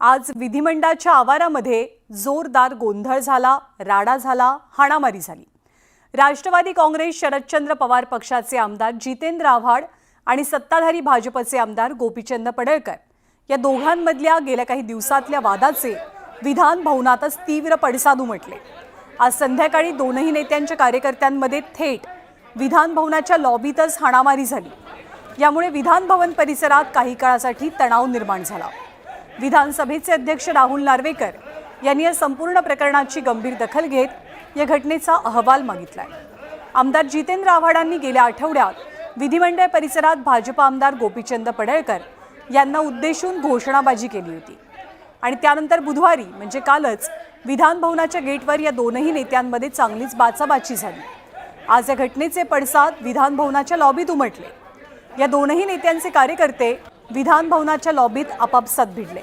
आज विधिमंडळाच्या आवारामध्ये जोरदार गोंधळ झाला राडा झाला हाणामारी झाली. राष्ट्रवादी काँग्रेस शरदचंद्र पवार पक्षाचे आमदार जितेंद्र आव्हाड आणि सत्ताधारी भाजपचे आमदार गोपीचंद पडळकर या दोघांमधल्या गेल्या काही दिवसातल्या वादाचे विधान भवनातच तीव्र पडसाद उमटले आज संध्याकाळी दोनही नेत्यांच्या कार्यकर्त्यांमध्ये थेट विधान भवनाच्या लॉबीतच हाणामारी झाली. यामुळे विधान भवन परिसरात काही काळासाठी तणाव निर्माण झाला. विधानसभेचे अध्यक्ष राहुल नार्वेकर यांनी या संपूर्ण प्रकरणाची गंभीर दखल घेत या घटनेचा अहवाल मागितलाय. आमदार जितेंद्र आव्हाडांनी गेल्या आठवड्यात विधिमंडळ परिसरात भाजप आमदार गोपीचंद पडळकर यांना उद्देशून घोषणाबाजी केली होती. आणि त्यानंतर बुधवारी म्हणजे कालच विधान भवनाच्या गेटवर या दोनही नेत्यांमध्ये चांगलीच बाचाबाची झाली. आज या घटनेचे पडसाद विधान भवनाच्या लॉबीत उमटले. या दोनही नेत्यांचे कार्यकर्ते विधान भवनाच्या लॉबीत आपापसात भिडले.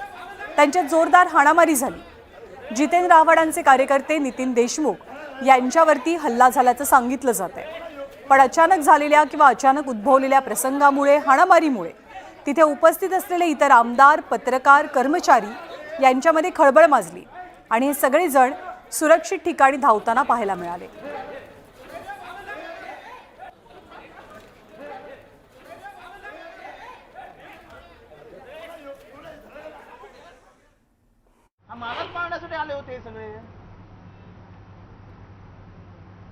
त्यांच्यात जोरदार हाणामारी झाली. जितेंद्र आव्हाडांचे कार्यकर्ते नितीन देशमुख यांच्यावरती हल्ला झाल्याचं सांगितलं जात आहे पण अचानक झालेल्या किंवा अचानक उद्भवलेल्या प्रसंगामुळे हाणामारीमुळे तिथे उपस्थित असलेले इतर आमदार पत्रकार कर्मचारी यांच्यामध्ये खळबळ माजली आणि हे सगळेजण सुरक्षित ठिकाणी धावताना पाहायला मिळाले. आले होते सगळे.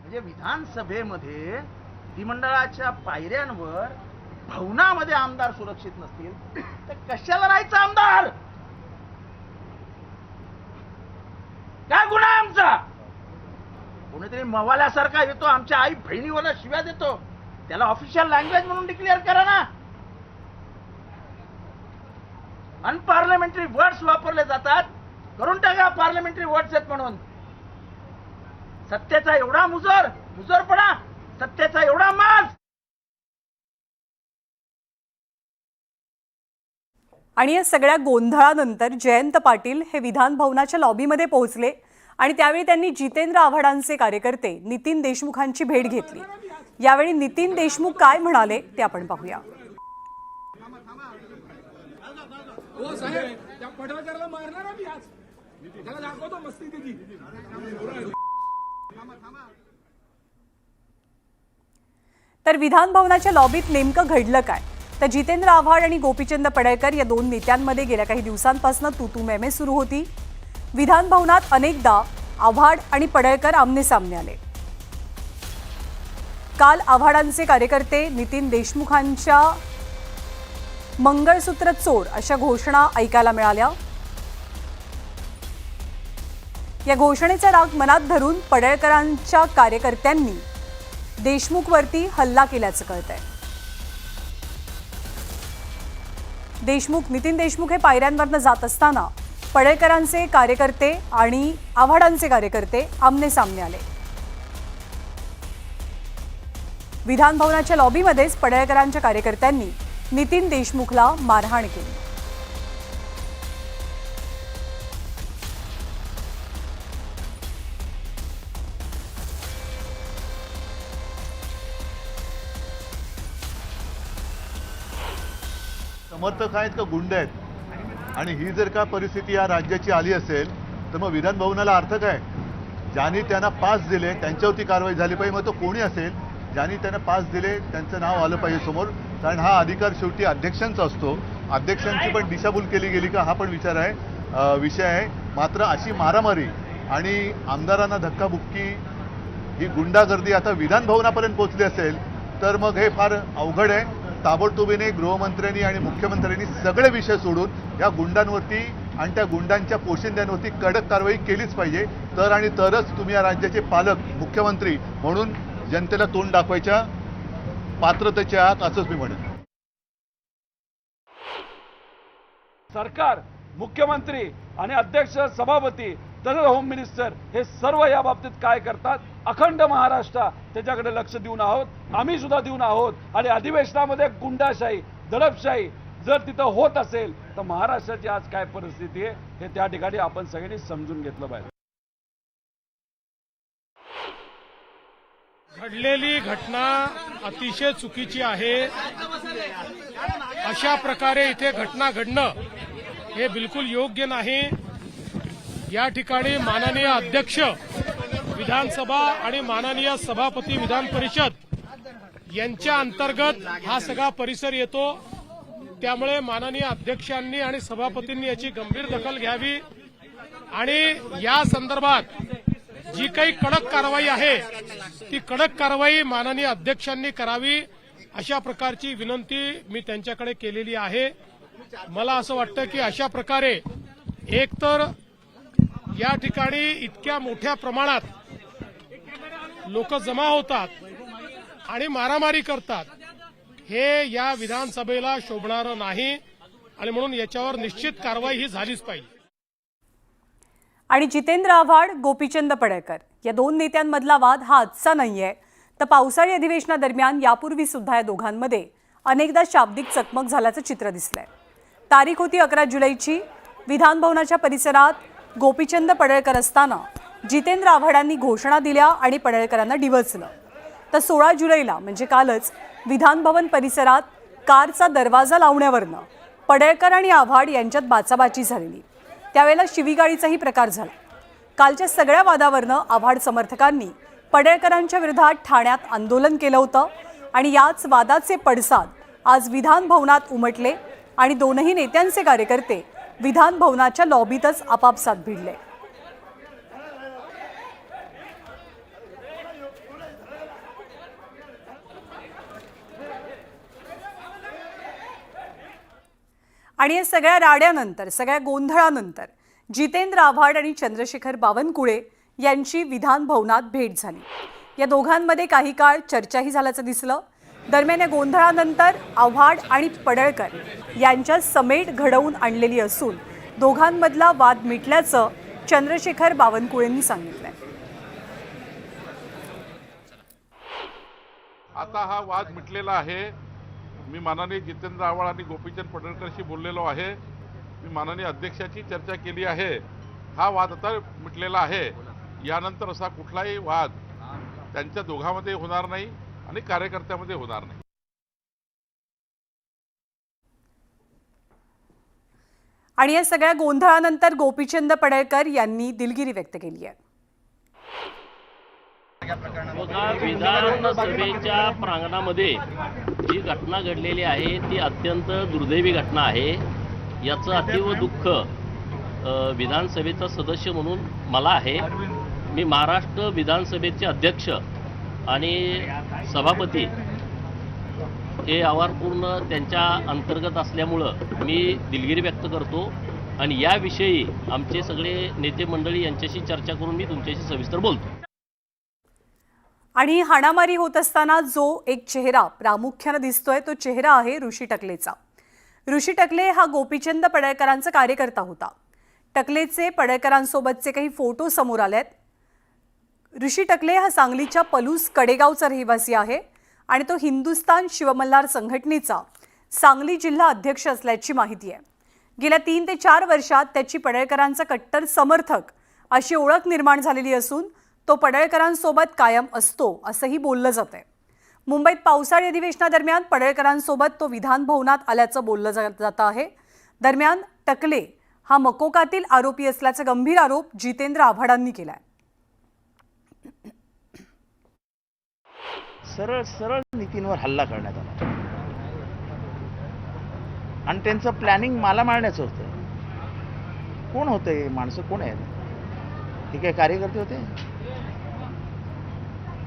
म्हणजे विधानसभेमध्ये विधिमंडळाच्या पायऱ्यांवर भवनामध्ये आमदार सुरक्षित नसतील तर कशाला राहायचं आमदार? काय गुन्हा आहे आमचा? कोणीतरी मवाल्यासारखा येतो आमच्या आई बहिणीवर शिव्या देतो. त्याला ऑफिशियल लँग्वेज म्हणून डिक्लेअर करा ना. अनपार्लमेंटरी वर्ड्स वापरले जातात. करून टाका पार्लमेंटरी वर्ड्स आहेत म्हणून. सत्तेचा एवढा मुजर मुजरपणा सत्तेचा एवढा माज आणि या सगळ्या गोंधळानंतर जयंत पाटील हे विधान भवनाच्या लॉबीमध्ये पोहोचले आणि त्यावेळी त्यांनी जितेंद्र आव्हाडांचे कार्यकर्ते नितीन देशमुखांची भेट घेतली. यावेळी नितीन देशमुख काय म्हणाले ते आपण पाहूया. हो साहेब त्या पडवकरला मारणार आम्ही आज. त्याला दाखवतो मस्ती त्याची. तर विधान भवनाच्या लॉबीत नेमकं घडलं काय? तर जितेंद्र आव्हाड आणि गोपीचंद पडळकर या दोन नेत्यांमध्ये गेल्या काही दिवसांपासून तू तू मेमे सुरू होती. विधान भवनात अनेकदा आव्हाड आणि पडळकर आमने सामने आले. काल आव्हाडांचे कार्यकर्ते नितीन देशमुखांच्या मंगळसूत्र चोर अशा घोषणा ऐकायला मिळाल्या. या घोषणेचा राग मनात धरून पडळकरांच्या कार्यकर्त्यांनी देशमुखवरती हल्ला केल्याचं कळत आहे देशमुख नितीन देशमुख हे पायऱ्यांवरनं जात असताना पडळकरांचे कार्यकर्ते आणि आव्हाडांचे कार्यकर्ते आमने सामने आले. विधान भवनाच्या लॉबीमध्येच पडळकरांच्या कार्यकर्त्यांनी नितीन देशमुखला मारहाण केली. समर्थक आहेत का गुंड आहेत? आणि ही जर का परिस्थिती या राज्याची आली असेल तर मग विधान भवनाला अर्थ काय? ज्यांनी त्यांना पास दिले त्यांच्यावरती कारवाई झाली पाहिजे. मग तो कोणी असेल? ज्यांनी त्यांना पास दिले त्यांचं नाव आलं पाहिजे समोर. कारण हा अधिकार शेवटी अध्यक्षांचा असतो. अध्यक्षांची पण दिशाभूल केली गेली का हा पण विचार आहे. विषय आहे. मात्र अशी मारामारी आणि आमदारांना धक्काबुक्की ही गुंडागर्दी आता विधानभवनापर्यंत पोहोचली असेल तर मग हे फार अवघड आहे. ताबडतोबीने गृहमंत्र्यांनी आणि मुख्यमंत्र्यांनी सगळे विषय सोडून या गुंडांवरती आणि त्या गुंडांच्या पोशिंद्यांवरती कडक कारवाई केलीच पाहिजे. तर आणि तरच तुम्ही या राज्याचे पालक मुख्यमंत्री म्हणून जनतेला तोंड दाखवायच्या पात्रतेच्या आहात असंच मी म्हणेन. सरकार मुख्यमंत्री आणि अध्यक्ष सभापती तर होम मिनिस्टर हे सर्व या बाबतीत काय करतात? अखंड महाराष्ट्र त्याच्याकडे लक्ष देऊन आहोत. आम्ही सुद्धा देऊन आहोत. आणि अधिवेशनामध्ये गुंडाशाही दडपशाही जर तिथं होत असेल तर महाराष्ट्राची आज काय परिस्थिती आहे हे त्या ठिकाणी आपण सगळ्यांनी समजून घेतलं पाहिजे. घडलेली घटना अतिशय चुकीची आहे. अशा प्रकारे इथे घटना घडणं हे बिलकुल योग्य नाही. या ठिकाणी माननीय अध्यक्ष विधानसभा आणि माननीय सभापती विधान परिषद यांच्या अंतर्गत हा सगळा परिसर येतो. त्यामुळे माननीय अध्यक्षांनी आणि सभापतींनी याची गंभीर दखल घ्यावी. आणि या संदर्भात जी काही कडक कारवाई आहे ती कडक कारवाई माननीय अध्यक्षांनी करावी अशा प्रकारची विनंती मी त्यांच्याकडे केलेली आहे. मला असं वाटतं की अशा प्रकारे एकतर या ठिकाणी इतक्या मोठ्या प्रमाणात लोक जमा होतात आणि मारामारी करतात. हे या विधानसभेला शोभणारं नाही आणि म्हणून याच्यावर निश्चित कारवाई ही झालीच पाहिजे. आणि जितेंद्र आव्हाड गोपीचंद पडळकर या दोन नेत्यांमधला वाद हा आजचा नाहीये. तर पावसाळी अधिवेशनादरम्यान यापूर्वी सुद्धा या दोघांमध्ये अनेकदा शाब्दिक चकमक झाल्याचं चित्र दिसलंय. तारीख होती अकरा जुलैची. विधानभवनाच्या परिसरात गोपीचंद पडळकर असताना जितेंद्र आव्हाडांनी घोषणा दिल्या आणि पडळकरांना डिवचलं. तर सोळा जुलैला म्हणजे कालच विधानभवन परिसरात कारचा दरवाजा लावण्यावरनं पडळकर आणि आव्हाड यांच्यात बाचाबाची झालेली. त्यावेळेला शिवीगाळीचाही प्रकार झाला. कालच्या सगळ्या वादावरनं आव्हाड समर्थकांनी पडळकरांच्या विरोधात ठाण्यात आंदोलन केलं होतं आणि याच वादाचे पडसाद आज विधान भवनात उमटले आणि दोनही नेत्यांचे कार्यकर्ते विधान भवनाच्या लॉबीतच आपापसात भिडले. आणि या सगळ्या राड्यानंतर सगळ्या गोंधळानंतर जितेंद्र आव्हाड आणि चंद्रशेखर बावनकुळे यांची विधान भवनात भेट झाली. या दोघांमध्ये काही काळ चर्चाही झाल्याचं दिसलं. दरम्यान या गोंधळानंतर आव्हाड आणि पडळकर यांच्या समेट घडवून आणलेली असून दोघांमधला वाद मिटल्याचं चंद्रशेखर बावनकुळेंनी सांगितलं आता हा वाद मिटलेला आहे. मी माननीय जितेंद्र आव्हाड आणि गोपीचंद पडळकरशी बोललेलो आहे. मी माननीय अध्यक्षाची चर्चा केली आहे. हा वाद आता मिटलेला आहे. यानंतर असा कुठलाही वाद त्यांच्या दोघांमध्ये होणार नाही. आणि कार्यकर्त्यामध्ये होणार नाही. आणि या सगळ्या गोंधळानंतर गोपीचंद पडळकर यांनी दिलगिरी व्यक्त केली आहे. बघा विधानसभेच्या प्रांगणामध्ये जी घटना घडलेली आहे ती अत्यंत दुर्दैवी घटना आहे. याचं अतीव दुःख विधानसभेचा सदस्य म्हणून मला आहे. मी महाराष्ट्र विधानसभेचे अध्यक्ष आणि सभापती. हे आवारपूर्ण त्यांच्या अंतर्गत असल्यामुळं मी दिलगिरी व्यक्त करतो. आणि याविषयी आमचे सगळे नेते मंडळी यांच्याशी चर्चा करून मी तुमच्याशी सविस्तर बोलतो. आणि हाणामारी होत असताना जो एक चेहरा प्रामुख्यानं दिसतोय तो चेहरा आहे ऋषी टकलेचा. ऋषी टकले हा गोपीचंद पडळकरांचा कार्यकर्ता होता. टकलेचे पडळकरांसोबतचे काही फोटो समोर आले आहेत ऋषी टकले हा सांगलीच्या पलूस कडेगावचा रहिवासी आहे आणि तो हिंदुस्तान शिवमल्हार संघटनेचा सांगली जिल्हा अध्यक्ष असल्याची माहिती आहे. गेल्या तीन ते चार वर्षात त्याची पडळकरांचा कट्टर समर्थक अशी ओळख निर्माण झालेली असून तो पडळकरांसोबत कायम असतो असंही बोललं जातंय. मुंबईत पावसाळी अधिवेशनादरम्यान पडळकरांसोबत तो विधान भवनात आल्याचं बोललं जा- जातं आहे. दरम्यान टकले हा मकोकातील आरोपी असल्याचा गंभीर आरोप जितेंद्र आव्हाडांनी आहे सरळ सरळ नीतींवर हल्ला करण्यात आला. आणि त्यांचं प्लॅनिंग मला मारण्याचं होतं. कोण होते हे माणसं? कोण आहेत? हे काय कार्यकर्ते होते?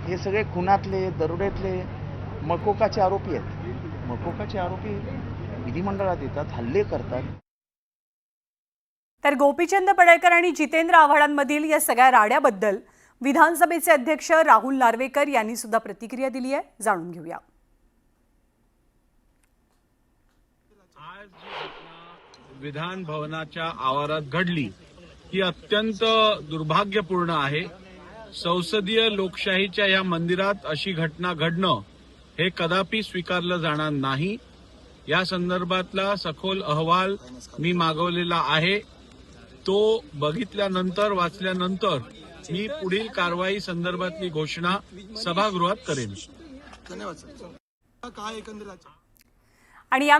हे सगळे खुनातले दरोड्यातले मकोकाचे आरोपी आहेत. मकोकाचे आरोपी विधिमंडळात येतात हल्ले करतात. तर गोपीचंद पडळकर आणि जितेंद्र आव्हाडांमधील या सगळ्या राड्याबद्दल विधानसभेचे अध्यक्ष राहुल नार्वेकर यांनी सुद्धा प्रतिक्रिया दिली आहे. जाणून घेऊया. विधान भवनाच्या आवारात घडली ही अत्यंत दुर्भाग्यपूर्ण आहे. संसदीय लोकशाहीच्या या मंदिरात अशी घटना घडणं हे कदापि स्वीकारलं जाणार नाही. या संदर्भातला सखोल अहवाल मी मागवलेला आहे. तो बघितल्यानंतर वाचल्यानंतर मी पुढील कारवाई संदर्भातली घोषणा सभागृहात करेन. आणि या